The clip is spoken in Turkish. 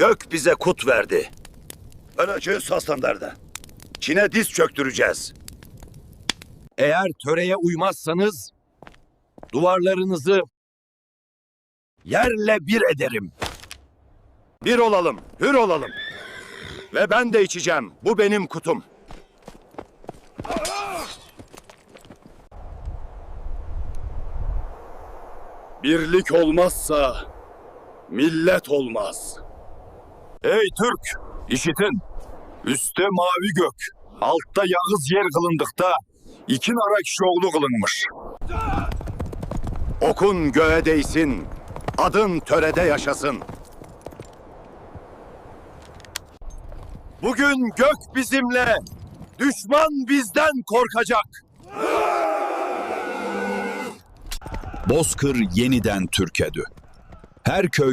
Gök bize kut verdi. Öleceğiz aslanlarda. Çin'e diz çöktüreceğiz. Eğer töreye uymazsanız duvarlarınızı yerle bir ederim. Bir olalım, hür olalım. Ve ben de içeceğim. Bu benim kutum. Birlik olmazsa millet olmaz. Ey Türk, işitin. Üste mavi gök, altta yağız yer kılındıkta iki nara kişi oğlu kılınmış. Okun göğe değsin, adın törede yaşasın. Bugün gök bizimle, düşman bizden korkacak. Bozkır yeniden Türkedü. Her köy